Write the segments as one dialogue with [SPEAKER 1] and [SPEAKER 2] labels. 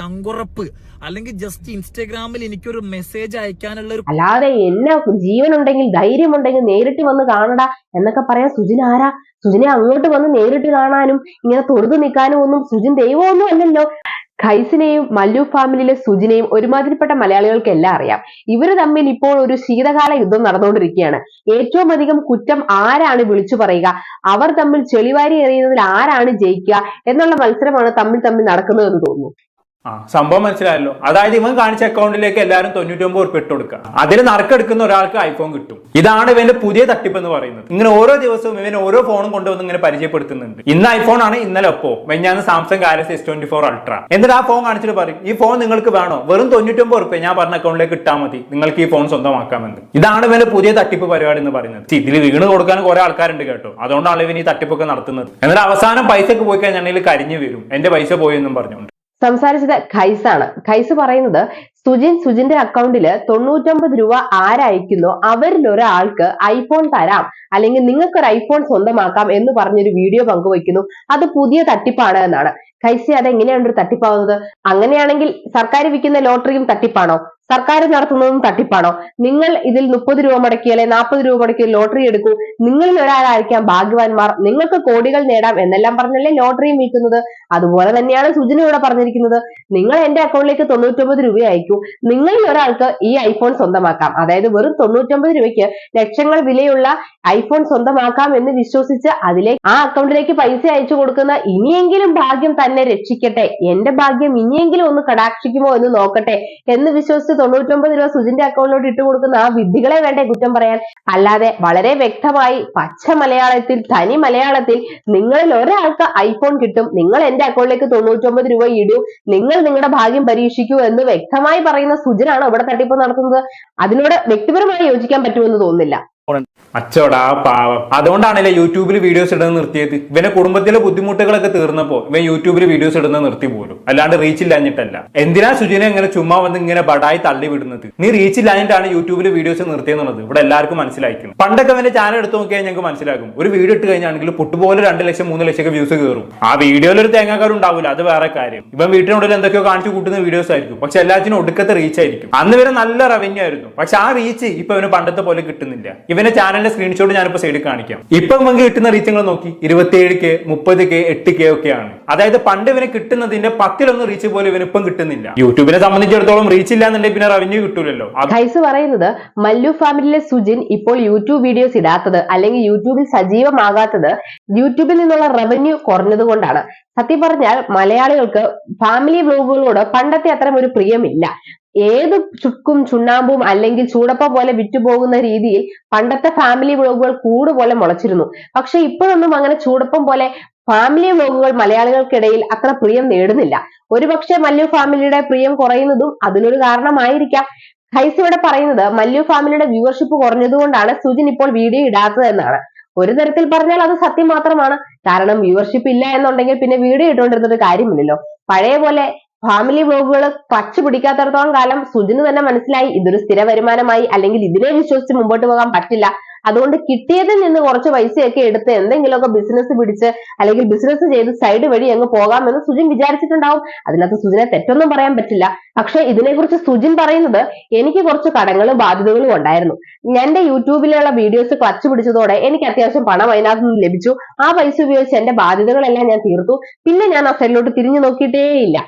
[SPEAKER 1] ചങ്കുറപ്പ് അല്ലെങ്കിൽ ജസ്റ്റ് ഇൻസ്റ്റാഗ്രാമിൽ എനിക്കൊരു മെസ്സേജ് അയക്കാനുള്ള ഒരു
[SPEAKER 2] അല്ലാതെ എന്നെ ജീവനുണ്ടെങ്കിൽ ധൈര്യമുണ്ടെങ്കിൽ നേരിട്ട് വന്ന് കാണടാ എന്നൊക്കെ പറയാൻ സുജിൻ ആരാ? സുജിനെ അങ്ങോട്ട് വന്ന് നേരിട്ട് കാണാനും ഇങ്ങനെ തൊഴുതു നിൽക്കാനും ഒന്നും സുജിൻ ദൈവമൊന്നും അല്ലല്ലോ. ഖൈസിനെയും മല്ലു ഫാമിലിയിലെ സുജിനെയും ഒരുമാതിരിപ്പെട്ട മലയാളികൾക്ക് എല്ലാം അറിയാം. ഇവർ തമ്മിൽ ഇപ്പോൾ ഒരു ശീതകാല യുദ്ധം നടന്നുകൊണ്ടിരിക്കുകയാണ്. ഏറ്റവും അധികം കുറ്റം ആരാണ് വിളിച്ചു പറയുക? അവർ തമ്മിൽ ചെളിവാരി എറിയുന്നതിൽ ആരാണ് ജയിക്കുക? എന്നുള്ള മത്സരമാണ് തമ്മിൽ തമ്മിൽ നടക്കുന്നതെന്ന് തോന്നുന്നു.
[SPEAKER 3] ആ സംഭവം മനസ്സിലായല്ലോ. അതായത് ഇവൻ കാണിച്ച അക്കൗണ്ടിലേക്ക് എല്ലാവരും തൊണ്ണൂറ്റൊമ്പത് ഉറുപ്പ് ഇട്ട് കൊടുക്കുക അതിൽ നറുക്കെടുക്കുന്ന ഒരാൾക്ക് ഐഫോൺ കിട്ടും. ഇതാണ് ഇവന്റെ പുതിയ തട്ടിപ്പ് എന്ന് പറയുന്നത്. ഇങ്ങനെ ഓരോ ദിവസവും ഇവൻ ഓരോ ഫോണും കൊണ്ടുവന്ന് ഇങ്ങനെ പരിചയപ്പെടുത്തുന്നുണ്ട്. ഇന്ന് ഐഫോൺ ആണ് ഇന്നലെ Oppo? വെഞ്ഞാന്ന് Samsung Galaxy S twenty four Ultra എന്നിട്ട് ആ ഫോൺ കാണിച്ചിട്ട് പറയും ഈ ഫോൺ നിങ്ങൾക്ക് വേണോ? വെറും തൊണ്ണൂറ്റൊമ്പത് ഉറുപ്പ് ഞാൻ പറഞ്ഞ അക്കൗണ്ടിലേക്ക് ഇട്ടാൽ മതി. നിങ്ങൾക്ക് ഈ ഫോൺ സ്വന്തമാക്കാമെന്ന്. ഇതാണ് ഇവന്റെ പുതിയ തട്ടിപ്പ് പരിപാടി എന്ന് പറയുന്നത്. ഇതിൽ വീണ് കൊടുക്കാൻ കുറെ ആൾക്കാരുണ്ട് കേട്ടോ. അതുകൊണ്ടാണ് ഇവൻ ഈ തട്ടിപ്പൊക്കെ നടത്തുന്നത്. എന്നിട്ട് അവസാനം പൈസക്ക് പോയി കഴിഞ്ഞാൽ കരിഞ്ഞു വരും എന്റെ പൈസ പോയി എന്നും പറഞ്ഞുകൊണ്ട്
[SPEAKER 2] സംസാരിച്ചത് ഖൈസാണ്. ഖൈസ് പറയുന്നത് സുജിൻ സുജിന്റെ അക്കൗണ്ടിൽ തൊണ്ണൂറ്റൊമ്പത് രൂപ ആരയക്കുന്നോ അവരിൽ ഒരാൾക്ക് ഐഫോൺ തരാം. അല്ലെങ്കിൽ നിങ്ങൾക്ക് ഒരു ഐഫോൺ സ്വന്തമാക്കാം എന്ന് പറഞ്ഞൊരു വീഡിയോ പങ്കുവയ്ക്കുന്നു. അത് പുതിയ തട്ടിപ്പാണ് എന്നാണ്. ഖൈസി അത് എങ്ങനെയാണ് ഒരു തട്ടിപ്പാവുന്നത്? അങ്ങനെയാണെങ്കിൽ സർക്കാർ വിൽക്കുന്ന ലോട്ടറിയും തട്ടിപ്പാണോ? സർക്കാർ നടത്തുന്നതും തട്ടിപ്പാണോ? നിങ്ങൾ ഇതിൽ മുപ്പത് രൂപ മുടക്കി അല്ലെ നാൽപ്പത് രൂപ മുടക്കി ലോട്ടറി എടുക്കൂ. നിങ്ങളിൽ ഒരാളായിരിക്കാം ഭാഗ്യവാന്മാർ. നിങ്ങൾക്ക് കോടികൾ നേടാം എന്നെല്ലാം പറഞ്ഞല്ലേ ലോട്ടറിയും വിൽക്കുന്നത് അതുപോലെ തന്നെയാണ് സുജന ഇവിടെ പറഞ്ഞിരിക്കുന്നത്. നിങ്ങൾ എന്റെ അക്കൗണ്ടിലേക്ക് തൊണ്ണൂറ്റൊമ്പത് രൂപ അയക്കൂ. നിങ്ങളിൽ ഒരാൾക്ക് ഈ ഐഫോൺ സ്വന്തമാക്കാം. അതായത് വെറും തൊണ്ണൂറ്റൊമ്പത് രൂപയ്ക്ക് ലക്ഷങ്ങൾ വിലയുള്ള ഐഫോൺ സ്വന്തമാക്കാം എന്ന് വിശ്വസിച്ച് അതിലെ ആ അക്കൗണ്ടിലേക്ക് പൈസ അയച്ചു കൊടുക്കുന്ന ഇനിയെങ്കിലും ഭാഗ്യം തന്നെ രക്ഷിക്കട്ടെ. എന്റെ ഭാഗ്യം ഇനിയെങ്കിലും ഒന്ന് കടാക്ഷിക്കുമോ എന്ന് നോക്കട്ടെ എന്ന് വിശ്വസിച്ച് തൊണ്ണൂറ്റൊമ്പത് രൂപ സുജിന്റെ അക്കൗണ്ടിലോട്ട് ഇട്ട് കൊടുക്കുന്ന ആ വിദ്യകളെ വേണ്ടേ കുറ്റം പറയാൻ? അല്ലാതെ വളരെ വ്യക്തമായി പച്ച മലയാളത്തിൽ തനി മലയാളത്തിൽ നിങ്ങളിൽ ഒരാൾക്ക് ഐഫോൺ കിട്ടും നിങ്ങൾ എന്റെ അക്കൗണ്ടിലേക്ക് തൊണ്ണൂറ്റൊമ്പത് രൂപ ഇടൂ നിങ്ങൾ നിങ്ങളുടെ ഭാഗ്യം പരീക്ഷിക്കൂ എന്ന് വ്യക്തമായി പറയുന്ന സുജനാണ് ഇവിടെ തട്ടിപ്പ് നടത്തുന്നത്. അതിനോട് വ്യക്തിപരമായി യോജിക്കാൻ പറ്റുമെന്ന് തോന്നുന്നില്ല.
[SPEAKER 3] അച്ചോടാ പാവം. അതുകൊണ്ടാണല്ലേ യൂട്യൂബിൽ വീഡിയോസ് ഇടുന്നത് നിർത്തിയത്? ഇവന്റെ കുടുംബത്തിലെ ബുദ്ധിമുട്ടുകളൊക്കെ തീർന്നപ്പോ ഇവൻ യൂട്യൂബിൽ വീഡിയോസ് ഇടുന്നത് നിർത്തി പോലും. അല്ലാണ്ട് റീച്ച് ഇല്ലാഞ്ഞിട്ടല്ല. എന്തിനാ സുജിനെ ഇങ്ങനെ ചുമ്മാ വന്ന് ഇങ്ങനെ ബടായി തള്ളി വിടുന്നത്? നീ റീച്ച് ഇല്ലാഞ്ഞിട്ടാണ് യൂട്യൂബിൽ വീഡിയോസ് നിർത്തിയെന്നുള്ളത്. ഇവിടെ എല്ലാവർക്കും മനസ്സിലായിരിക്കും പണ്ടൊക്കെ അവന്റെ ചാനൽ എടുത്ത് നോക്കിയാൽ ഞങ്ങൾക്ക് മനസ്സിലാക്കും ഒരു വീഡിയോ ഇട്ട് കഴിഞ്ഞാണെങ്കിൽ പുട്ടുപോലെ രണ്ട് ലക്ഷം മൂന്ന് ലക്ഷം ഒക്കെ വ്യൂസ് കയറും. ആ വീഡിയോയിൽ ഒരു തേങ്ങാക്കാരും ഉണ്ടാവില്ല അത് വേറെ കാര്യം. ഇവൻ വീട്ടിനുള്ളിൽ എന്തൊക്കെയോ കാണിച്ചു കൂട്ടുന്ന വീഡിയോസ് ആയിരിക്കും. പക്ഷെ എല്ലാത്തിനും ഒടുക്കത്തെ റീച്ച് ആയിരിക്കും. അന്ന് വരെ നല്ല റവന്യൂ ആയിരുന്നു. പക്ഷെ ആ റീച്ച് ഇപ്പൊ ഇവന് പണ്ടത്തെ പോലെ കിട്ടുന്നില്ല. ഇവന്റെ ചാനലിന്റെ സ്ക്രീൻഷോട്ട് ഞാനിപ്പോ സൈഡിൽ കാണിക്കാം. ഇപ്പൊ നമുക്ക് കിട്ടുന്ന റീച്ച് നിങ്ങൾ നോക്കി. ഇരുപത്തിയേഴ് കെ മുപ്പത് കെ എട്ട് കെ ഒക്കെയാണ്. അതായത് പണ്ട് ഇവന് കിട്ടുന്നതിന്റെ പത്തിലൊന്നും റീച്ച് പോലും ഇവന് ഇപ്പം കിട്ടുന്നില്ല. യൂട്യൂബിനെ സംബന്ധിച്ചിടത്തോളം റീച്ച് ഇല്ലാന്നുണ്ടെങ്കിൽ പിന്നെ റവന്യൂ കിട്ടൂലല്ലോ.
[SPEAKER 2] ഹൈസ് പറയുന്നത് മല്ലു ഫാമിലിയിലെ സുജിൻ ഇപ്പോൾ യൂട്യൂബ് വീഡിയോസ് ഇടാത്തത് അല്ലെങ്കിൽ യൂട്യൂബിൽ സജീവമാകാത്തത് യൂട്യൂബിൽ നിന്നുള്ള റവന്യൂ കുറഞ്ഞത് കൊണ്ടാണ്. സത്യം പറഞ്ഞാൽ മലയാളികൾക്ക് ഫാമിലി വ്ലോഗുകളോട് പണ്ടത്തെ അത്തരം ഒരു പ്രിയമില്ല. ഏത് ചുക്കും ചുണ്ണാമ്പും അല്ലെങ്കിൽ ചൂടപ്പം പോലെ വിറ്റുപോകുന്ന രീതിയിൽ പണ്ടത്തെ ഫാമിലി വ്ലോഗുകൾ കൂട് പോലെ മുളച്ചിരുന്നു. പക്ഷെ ഇപ്പോഴൊന്നും അങ്ങനെ ചൂടപ്പം പോലെ ഫാമിലി വ്ലോഗുകൾ മലയാളികൾക്കിടയിൽ അത്ര പ്രിയം നേടുന്നില്ല. ഒരുപക്ഷെ മല്ലു ഫാമിലിയുടെ പ്രിയം കുറയുന്നതും അതിനൊരു കാരണമായിരിക്കാം. ഹൈസ് ഇവിടെ പറയുന്നത് മല്ലു ഫാമിലിയുടെ വ്യൂവർഷിപ്പ് കുറഞ്ഞതുകൊണ്ടാണ് സുജിൻ ഇപ്പോൾ വീഡിയോ ഇടാത്തത് എന്നാണ്. ഒരു തരത്തിൽ പറഞ്ഞാൽ അത് സത്യം മാത്രമാണ്. കാരണം വ്യൂവർഷിപ്പ് ഇല്ല എന്നുണ്ടെങ്കിൽ പിന്നെ വീഡിയോ ഇട്ടുകൊണ്ടിരുന്നിട്ട് കാര്യമില്ലല്ലോ. പഴയ പോലെ ഫാമിലി വ്ലോഗുകൾ പച്ച പിടിക്കാത്തടത്തോളം കാലം സുജിന് തന്നെ മനസ്സിലായി. ഇതൊരു സ്ഥിര വരുമാനമായി അല്ലെങ്കിൽ ഇതിനെ വിശ്വസിച്ച് മുമ്പോട്ട് പോകാൻ പറ്റില്ല. അതുകൊണ്ട് കിട്ടിയതിൽ നിന്ന് കുറച്ച് പൈസയൊക്കെ എടുത്ത് എന്തെങ്കിലുമൊക്കെ ബിസിനസ് പിടിച്ച് അല്ലെങ്കിൽ ബിസിനസ് ചെയ്ത് സൈഡ് വഴി അങ്ങ് പോകാമെന്ന് സുജിൻ വിചാരിച്ചിട്ടുണ്ടാവും. അതിനകത്ത് സുജിനെ തെറ്റൊന്നും പറയാൻ പറ്റില്ല. പക്ഷെ ഇതിനെക്കുറിച്ച് സുജിൻ പറയുന്നത് എനിക്ക് കുറച്ച് കടങ്ങളും ബാധ്യതകളും ഉണ്ടായിരുന്നു. എന്റെ യൂട്യൂബിലുള്ള വീഡിയോസ് ക്ലച്ച് പിടിച്ചതോടെ എനിക്ക് അത്യാവശ്യം പണം അതിനകത്ത് നിന്ന് ലഭിച്ചു. ആ പൈസ ഉപയോഗിച്ച് എന്റെ ബാധ്യതകളെല്ലാം ഞാൻ തീർത്തു. പിന്നെ ഞാൻ ആ സൈഡിലോട്ട് തിരിഞ്ഞു നോക്കിയിട്ടേയില്ല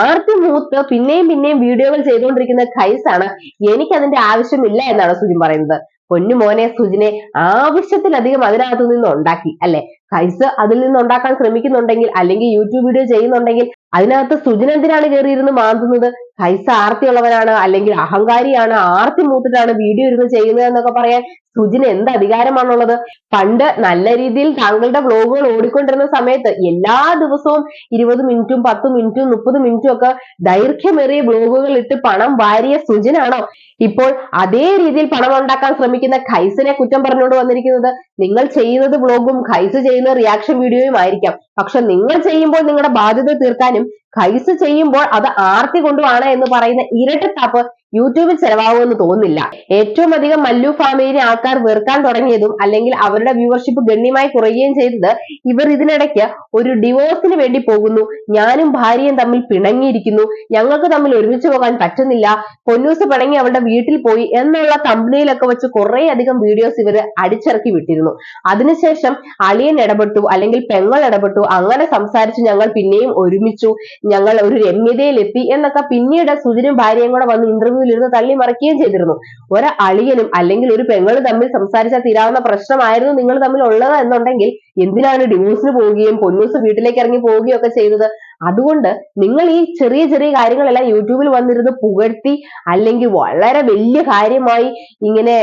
[SPEAKER 2] ആർത്തി മൂത്ത് പിന്നെയും പിന്നെയും വീഡിയോകൾ ചെയ്തുകൊണ്ടിരിക്കുന്ന ഖൈസാണ് എനിക്ക് അതിന്റെ ആവശ്യമില്ല എന്നാണ് സുജിൻ പറയുന്നത്. പൊന്നു മോനെ സുജിനെ ആവശ്യത്തിലധികം അതിനകത്തു നിന്ന് ഉണ്ടാക്കി അല്ലെ? ഖൈസ് അതിൽ നിന്ന് ഉണ്ടാക്കാൻ ശ്രമിക്കുന്നുണ്ടെങ്കിൽ അല്ലെങ്കിൽ യൂട്യൂബ് വീഡിയോ ചെയ്യുന്നുണ്ടെങ്കിൽ അതിനകത്ത് സുജിൻ എന്തിനാണ് കയറിയിരുന്ന് മാന്തുന്നത്? ആർത്തി ആർത്തിയുള്ളവനാണ് അല്ലെങ്കിൽ അഹങ്കാരിയാണ് ആർത്തി മൂത്തിട്ടാണ് വീഡിയോ ഇരുന്ന് ചെയ്യുന്നത് എന്നൊക്കെ പറയാൻ സുജിന് എന്ത് അധികാരമാണുള്ളത്? പണ്ട് നല്ല രീതിയിൽ താങ്കളുടെ വ്ലോഗുകൾ ഓടിക്കൊണ്ടിരുന്ന സമയത്ത് എല്ലാ ദിവസവും ഇരുപത് മിനിറ്റും പത്ത് മിനിറ്റും മുപ്പത് മിനിറ്റും ഒക്കെ ദൈർഘ്യമേറിയ വ്ലോഗുകൾ ഇട്ട് പണം വാരിയ സുജിനാണോ? ഇപ്പോൾ അതേ രീതിയിൽ പണം ഉണ്ടാക്കാൻ ശ്രമിക്കുന്ന ഖൈസിനെ കുറ്റം പറഞ്ഞുകൊണ്ട് വന്നിരിക്കുന്നത് നിങ്ങൾ ചെയ്യുന്നത് വ്ലോഗും ഖൈസ് ചെയ്യുന്ന റിയാക്ഷൻ വീഡിയോയും ആയിരിക്കാം. പക്ഷെ നിങ്ങൾ ചെയ്യുമ്പോൾ നിങ്ങളുടെ ബാധ്യത തീർക്കാനും ഖൈസ് ചെയ്യുമ്പോൾ അത് ആർത്തി കൊണ്ടുമാണ് എന്ന് പറയുന്ന ഇരട്ടത്താപ്പ് യൂട്യൂബിൽ ചെലവാകുമെന്ന് തോന്നുന്നില്ല. ഏറ്റവും അധികം മല്ലു ഫാമിലിനെ ആൾക്കാർ വെറുക്കാൻ തുടങ്ങിയതും അല്ലെങ്കിൽ അവരുടെ വ്യൂവർഷിപ്പ് ഗണ്യമായി കുറയുകയും ചെയ്തത് ഇവർ ഇതിനിടയ്ക്ക് ഒരു ഡിവോഴ്സിന് വേണ്ടി പോകുന്നു. ഞാനും ഭാര്യയും തമ്മിൽ പിണങ്ങിയിരിക്കുന്നു. ഞങ്ങൾക്ക് തമ്മിൽ ഒരുമിച്ച് പോകാൻ പറ്റുന്നില്ല. പൊന്നൂസ് പിണങ്ങി അവളുടെ വീട്ടിൽ പോയി എന്നുള്ള കമ്പനിയിലൊക്കെ വെച്ച് കുറെ അധികം വീഡിയോസ് ഇവർ അടിച്ചിറക്കി വിട്ടിരുന്നു. അതിനുശേഷം അളിയൻ ഇടപെട്ടു അല്ലെങ്കിൽ പെങ്ങൾ ഇടപെട്ടു. അങ്ങനെ സംസാരിച്ച് ഞങ്ങൾ പിന്നെയും ഒരുമിച്ചു. ഞങ്ങൾ ഒരു രമ്യതയിലെത്തി എന്നൊക്കെ പിന്നീട് സുജിനും ഭാര്യയും കൂടെ വന്ന് ഇന്റർവ്യൂവിൽ ഇരുന്ന് തള്ളി മറിക്കുകയും ചെയ്തിരുന്നു. ഒരു അളിയനും അല്ലെങ്കിൽ ഒരു പെങ്ങളും തമ്മിൽ സംസാരിച്ചാൽ തീരാവുന്ന പ്രശ്നമായിരുന്നു നിങ്ങൾ തമ്മിൽ ഉള്ളത് എന്നുണ്ടെങ്കിൽ എന്തിനാണ് ഡിവോഴ്സിന് പോവുകയും പൊന്നൂസ് വീട്ടിലേക്ക് ഇറങ്ങി പോവുകയും ഒക്കെ ചെയ്തത്? അതുകൊണ്ട് നിങ്ങൾ ഈ ചെറിയ ചെറിയ കാര്യങ്ങളെല്ലാം യൂട്യൂബിൽ വന്നിരുന്ന് പുകഴ്ത്തി അല്ലെങ്കിൽ വളരെ വലിയ കാര്യമായി ഇങ്ങനെ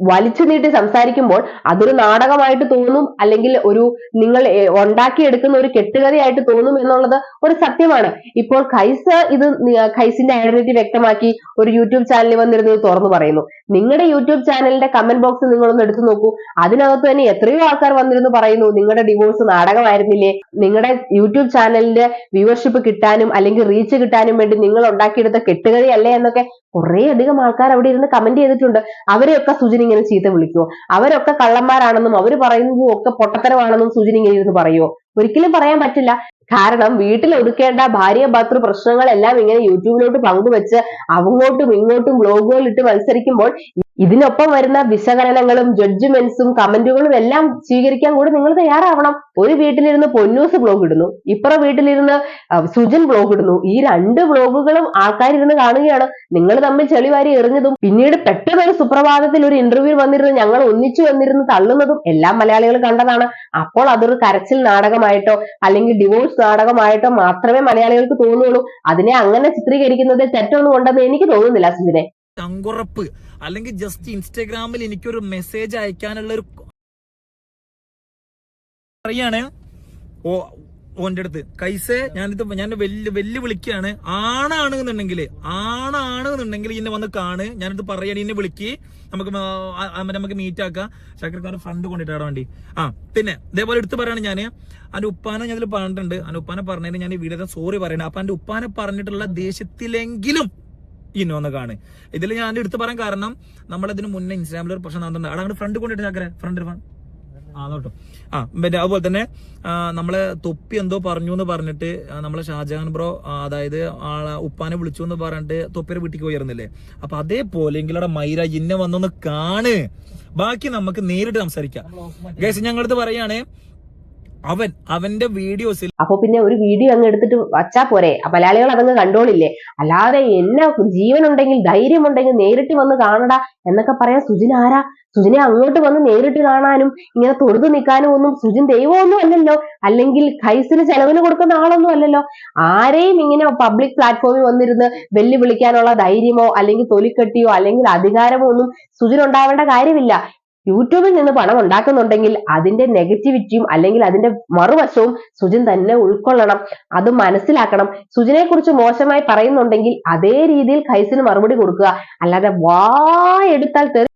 [SPEAKER 2] വലിച്ചു നീട്ടി സംസാരിക്കുമ്പോൾ അതൊരു നാടകമായിട്ട് തോന്നും അല്ലെങ്കിൽ ഒരു നിങ്ങൾ ഉണ്ടാക്കിയെടുക്കുന്ന ഒരു കെട്ടുകഥയായിട്ട് തോന്നും എന്നുള്ളത് ഒരു സത്യമാണ്. ഇപ്പോൾ ഖൈസ് ഇത് ഖൈസിന്റെ ഐഡന്റിറ്റി വ്യക്തമാക്കി ഒരു യൂട്യൂബ് ചാനലിൽ വന്നിരുന്നത് തുറന്നു പറയുന്നു. നിങ്ങളുടെ യൂട്യൂബ് ചാനലിന്റെ കമന്റ് ബോക്സ് നിങ്ങളൊന്ന് എടുത്തു നോക്കൂ. അതിനകത്ത് തന്നെ എത്രയോ ആൾക്കാർ വന്നിരുന്നു പറയുന്നു നിങ്ങളുടെ ഡിവോഴ്സ് നാടകമായിരുന്നില്ലേ? നിങ്ങളുടെ യൂട്യൂബ് ചാനലിന്റെ വ്യൂവർഷിപ്പ് കിട്ടാനും അല്ലെങ്കിൽ റീച്ച് കിട്ടാനും വേണ്ടി നിങ്ങൾ ഉണ്ടാക്കിയെടുത്ത കെട്ടുകഥയല്ലേ? എന്നൊക്കെ കുറെ അധികം ആൾക്കാർ അവിടെ ഇരുന്ന് കമന്റ് ചെയ്തിട്ടുണ്ട്. അവരെയൊക്കെ സുജിൻ ഇങ്ങനെ ചീത്ത വിളിക്കുവോ? അവരൊക്കെ കള്ളന്മാരാണെന്നും അവർ പറയുന്നത് ഒക്കെ പൊട്ടത്തരമാണെന്നും സുജിൻ ഇങ്ങനെ ഇരുന്ന് പറയുമോ ഒരിക്കലും പറയാൻ പറ്റില്ല. കാരണം വീട്ടിൽ ഒതുക്കേണ്ട ഭാര്യ ഭർത്തൃ പ്രശ്നങ്ങളെല്ലാം ഇങ്ങനെ യൂട്യൂബിലോട്ട് പങ്കുവെച്ച് അങ്ങോട്ടും ഇങ്ങോട്ടും ബ്ലോഗുകൾ ഇട്ട് മത്സരിക്കുമ്പോൾ ഇതിനൊപ്പം വരുന്ന വിശകലനങ്ങളും ജഡ്ജ്മെന്റ്സും കമന്റുകളും എല്ലാം സ്വീകരിക്കാൻ കൂടി നിങ്ങൾ തയ്യാറാവണം. ഒരു വീട്ടിലിരുന്ന് പൊന്നൂസ് ബ്ലോഗ് ഇടുന്നു ഇപ്പുറം വീട്ടിലിരുന്ന് സുജൻ ബ്ലോഗ് ഇടുന്നു ഈ രണ്ട് ബ്ലോഗുകളും ആൾക്കാരിരുന്ന് കാണുകയാണ്. നിങ്ങൾ തമ്മിൽ ചെളിവാരി എറിഞ്ഞതും പിന്നീട് പെട്ടെന്ന് ഒരു സുപ്രഭാതത്തിൽ ഒരു ഇന്റർവ്യൂ വന്നിരുന്നു ഞങ്ങൾ ഒന്നിച്ചു വന്നിരുന്ന് തള്ളുന്നതും എല്ലാം മലയാളികൾ കണ്ടതാണ്. അപ്പോൾ അതൊരു കരച്ചിൽ നാടകമായിട്ടോ അല്ലെങ്കിൽ ഡിവോഴ്സ് നാടകമായിട്ടോ മാത്രമേ മലയാളികൾക്ക് തോന്നുള്ളൂ. അതിനെ അങ്ങനെ ചിത്രീകരിക്കുന്നത് തെറ്റൊന്നും ഉണ്ടെന്ന് എനിക്ക് തോന്നുന്നില്ല സുജിനെ.
[SPEAKER 1] ചങ്കുറപ്പ് അല്ലെങ്കിൽ ജസ്റ്റ് ഇൻസ്റ്റാഗ്രാമിൽ എനിക്കൊരു മെസ്സേജ് അയക്കാനുള്ള ഒരു പറയാണ്. ഓ ഓന്റെ അടുത്ത്. കൈസേ ഞാനിത് ഞാൻ വെല്ല് വെല്ലു വിളിക്കുകയാണ് ആണാണ് എന്നുണ്ടെങ്കിൽ ആണാണ് എന്നുണ്ടെങ്കിൽ ഇന്നെ വന്ന് കാണ്. ഞാനിത് പറയാണ് ഇന്നെ വിളിക്ക്. നമുക്ക് നമുക്ക് മീറ്റ് ആക്കാം. ഷാക്കിർഖാൻ ഫണ്ട് കൊണ്ടിട്ടാടാ വേണ്ടി. ആ പിന്നെ ഇതേപോലെ എടുത്ത് പറയാണ് ഞാൻ അന്റെ ഉപ്പാനെ ഞാൻ പറഞ്ഞിട്ടുണ്ട്. അന്റെ ഉപ്പാനെ പറഞ്ഞതിന് ഞാൻ ഈ വീടിനെ സോറി പറയണേ. അപ്പൊ അന്റെ ഉപ്പാനെ പറഞ്ഞിട്ടുള്ള ദേഷ്യത്തിലെങ്കിലും ഇന്നോ ഒന്ന് കാണ് ഇതിൽ ഞാൻ എടുത്ത് പറയാൻ കാരണം നമ്മളതിന് മുന്നേ ഇൻസ്റ്റാഗ്രാമിൽ ഒരു പ്രശ്നം നടന്നിട്ടുണ്ട്. അവിടെ അങ്ങോട്ട് ഫ്രണ്ട് കൊണ്ടിട്ട് ചാക്കര. ഫ്രണ്ട് ആ നോട്ടോ ആ പിന്നെ അതുപോലെ തന്നെ നമ്മളെ തൊപ്പി എന്തോ പറഞ്ഞു എന്ന് പറഞ്ഞിട്ട് നമ്മളെ ഷാജഹാൻ ബ്രോ ആ, അതായത് ആളെ ഉപ്പാനെ വിളിച്ചു എന്ന് പറഞ്ഞിട്ട് തൊപ്പിയുടെ വീട്ടിൽ പോയിരുന്നില്ലേ? അപ്പൊ അതേപോലെ എങ്കിലവിടെ മൈര ഇന്നെ വന്നൊന്ന് കാണ്. ബാക്കി നമുക്ക് നേരിട്ട് സംസാരിക്കാം. ഗൈസ് ഞങ്ങളടുത്ത് പറയാണ് അവൻ അവന്റെ വീഡിയോസിൽ
[SPEAKER 2] അപ്പൊ പിന്നെ ഒരു വീഡിയോ അങ്ങ് എടുത്തിട്ട് വച്ചാ പോരെ. മലയാളികൾ അതങ്ങ് കണ്ടോളില്ലേ? അല്ലാതെ എന്നാ ജീവൻ ഉണ്ടെങ്കിൽ ധൈര്യം ഉണ്ടെങ്കിൽ നേരിട്ട് വന്ന് കാണടാ എന്നൊക്കെ പറയാൻ സുജിൻ ആരാ? സുജിനെ അങ്ങോട്ട് വന്ന് നേരിട്ട് കാണാനും ഇങ്ങനെ തൊഴുതു നിൽക്കാനും ഒന്നും സുജിൻ ദൈവമൊന്നും അല്ലല്ലോ. അല്ലെങ്കിൽ ഖൈസിന് ചെലവിന് കൊടുക്കുന്ന ആളൊന്നും അല്ലല്ലോ. ആരെയും ഇങ്ങനെ പബ്ലിക് പ്ലാറ്റ്ഫോമിൽ വന്നിരുന്ന് വെല്ലുവിളിക്കാനുള്ള ധൈര്യമോ അല്ലെങ്കിൽ തൊലിക്കെട്ടിയോ അല്ലെങ്കിൽ അധികാരമോ ഒന്നും സുജിൻ ഉണ്ടാവേണ്ട കാര്യമില്ല. യൂട്യൂബിൽ നിന്ന് പണം ഉണ്ടാക്കുന്നുണ്ടെങ്കിൽ അതിന്റെ നെഗറ്റിവിറ്റിയും അല്ലെങ്കിൽ അതിന്റെ മറുവശവും സുജിൻ തന്നെ ഉൾക്കൊള്ളണം. അത് മനസ്സിലാക്കണം. സുജിനെ കുറിച്ച് മോശമായി പറയുന്നുണ്ടെങ്കിൽ അതേ രീതിയിൽ ഖൈസിന് മറുപടി കൊടുക്കുക. അല്ലാതെ വായെടുത്താൽ തെറി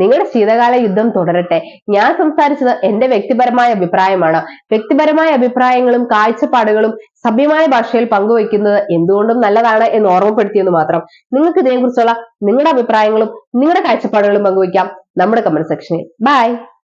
[SPEAKER 2] നിങ്ങളുടെ ശീതകാല യുദ്ധം തുടരട്ടെ. ഞാൻ സംസാരിച്ചത് എന്റെ വ്യക്തിപരമായ അഭിപ്രായമാണ്. വ്യക്തിപരമായ അഭിപ്രായങ്ങളും കാഴ്ചപ്പാടുകളും സഭ്യമായ ഭാഷയിൽ പങ്കുവയ്ക്കുന്നത് എന്തുകൊണ്ടും നല്ലതാണ് എന്ന് ഓർമ്മപ്പെടുത്തിയെന്ന് മാത്രം നിങ്ങൾക്ക് ഇതിനെക്കുറിച്ചുള്ള നിങ്ങളുടെ അഭിപ്രായങ്ങളും നിങ്ങളുടെ കാഴ്ചപ്പാടുകളും പങ്കുവയ്ക്കാം നമ്മുടെ കമന്റ് സെക്ഷനിൽ ബൈ